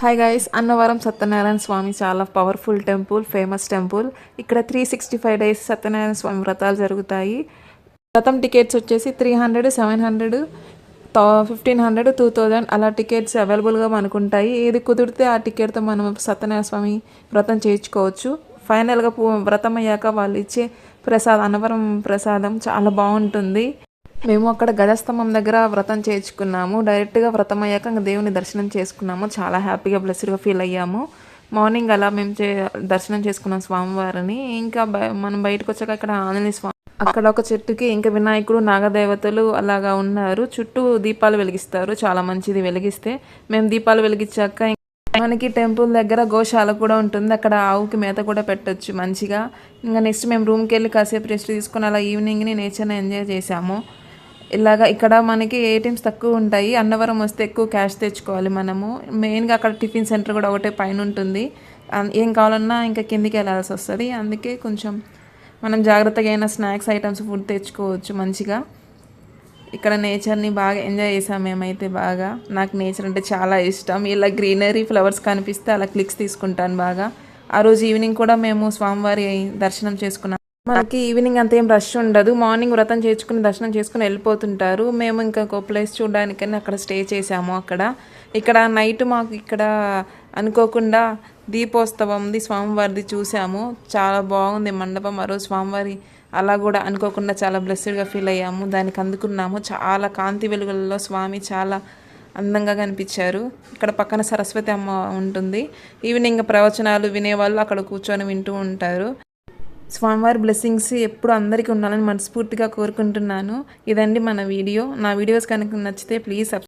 Hi guys Annavaram Satyanarayana Swamy చాలా powerful temple famous temple ఇక్కడ three sixty five days Satyanarayana Swamy వ్రతాలు జరుగుతాయి. వ్రతం టికెట్స్ వచ్చేసి three hundred seven hundred fifteen hundred two thousand అలా టికెట్స్ అవైలబుల్గా మనకు ఉంటాయి. ఏది కుదిరితే ఆ టికెట్తో మనం సత్యనారాయణ స్వామి వ్రతం చేయించుకోవచ్చు. ఫైనల్గా వ్రతం అయ్యాక వాళ్ళు ఇచ్చే ప్రసాదం అన్నవరం ప్రసాదం చాలా బాగుంటుంది. మేము అక్కడ గజస్తంభం దగ్గర వ్రతం చేయించుకున్నాము. డైరెక్ట్గా వ్రతం అయ్యాక ఇంకా దేవుని దర్శనం చేసుకున్నాము. చాలా హ్యాపీగా బ్లెస్డ్గా ఫీల్ అయ్యాము. మార్నింగ్ అలా మేము చే దర్శనం చేసుకున్నాం స్వామివారిని. ఇంకా బయ మనం బయటకు వచ్చాక ఇక్కడ ఆంజనేయ స్వామి అక్కడ ఒక చెట్టుకి ఇంకా వినాయకుడు నాగదేవతలు అలాగా ఉన్నారు. చుట్టూ దీపాలు వెలిగిస్తారు. చాలా మంచిది వెలిగిస్తే. మేము దీపాలు వెలిగించాక మనకి టెంపుల్ దగ్గర గోశాల కూడా ఉంటుంది. అక్కడ ఆవుకి మేత కూడా పెట్టొచ్చు మంచిగా. ఇంకా నెక్స్ట్ మేము రూమ్కి వెళ్ళి కాసేపు రెస్ట్ తీసుకొని అలా ఈవినింగ్ని నేచర్ని ఎంజాయ్ చేసాము ఇలాగా ఇక్కడ మనకి ఏటీఎమ్స్ తక్కువ ఉంటాయి. అన్నవరం వస్తే ఎక్కువ క్యాష్ తెచ్చుకోవాలి మనము. మెయిన్గా అక్కడ టిఫిన్ సెంటర్ కూడా ఒకటే పైన ఉంటుంది. ఏం కావాలన్నా ఇంకా కిందికి వెళ్ళాల్సి వస్తుంది. అందుకే కొంచెం మనం జాగ్రత్తగా అయిన స్నాక్స్ ఐటమ్స్ ఫుడ్ తెచ్చుకోవచ్చు మంచిగా. ఇక్కడ నేచర్ని బాగా ఎంజాయ్ చేసాం మేమైతే బాగా. నాకు నేచర్ అంటే చాలా ఇష్టం. ఇలా గ్రీనరీ ఫ్లవర్స్ కనిపిస్తే అలా క్లిక్స్ తీసుకుంటాను బాగా. ఆ రోజు ఈవినింగ్ కూడా మేము స్వామివారి దర్శనం చేసుకున్నాం. మనకి ఈవినింగ్ అంత ఏం రష్ ఉండదు. మార్నింగ్ వ్రతం చేసుకుని దర్శనం చేసుకుని వెళ్ళిపోతుంటారు. మేము ఇంకా ఒక ప్లేస్ చూడడానికని అక్కడ స్టే చేసాము అక్కడ. ఇక్కడ నైట్ మాకు ఇక్కడ అనుకోకుండా దీపోత్సవంది స్వామివారిది చూసాము చాలా బాగుంది మండపం. ఆ రోజు స్వామివారి అలా కూడా అనుకోకుండా చాలా బ్లెస్సెడ్గా ఫీల్ అయ్యాము. దానికి అందుకున్నాము. చాలా కాంతి వెలుగులలో స్వామి చాలా అందంగా కనిపించారు. ఇక్కడ పక్కన సరస్వతి అమ్మ ఉంటుంది. ఈవినింగ్ ప్రవచనాలు వినేవాళ్ళు అక్కడ కూర్చొని వింటూ ఉంటారు. స్వామివారి బ్లెస్సింగ్స్ ఎప్పుడు అందరికీ ఉండాలని మనస్ఫూర్తిగా కోరుకుంటున్నాను. ఇదండి మన వీడియో. నా వీడియోస్ కనుక నచ్చితే ప్లీజ్ సబ్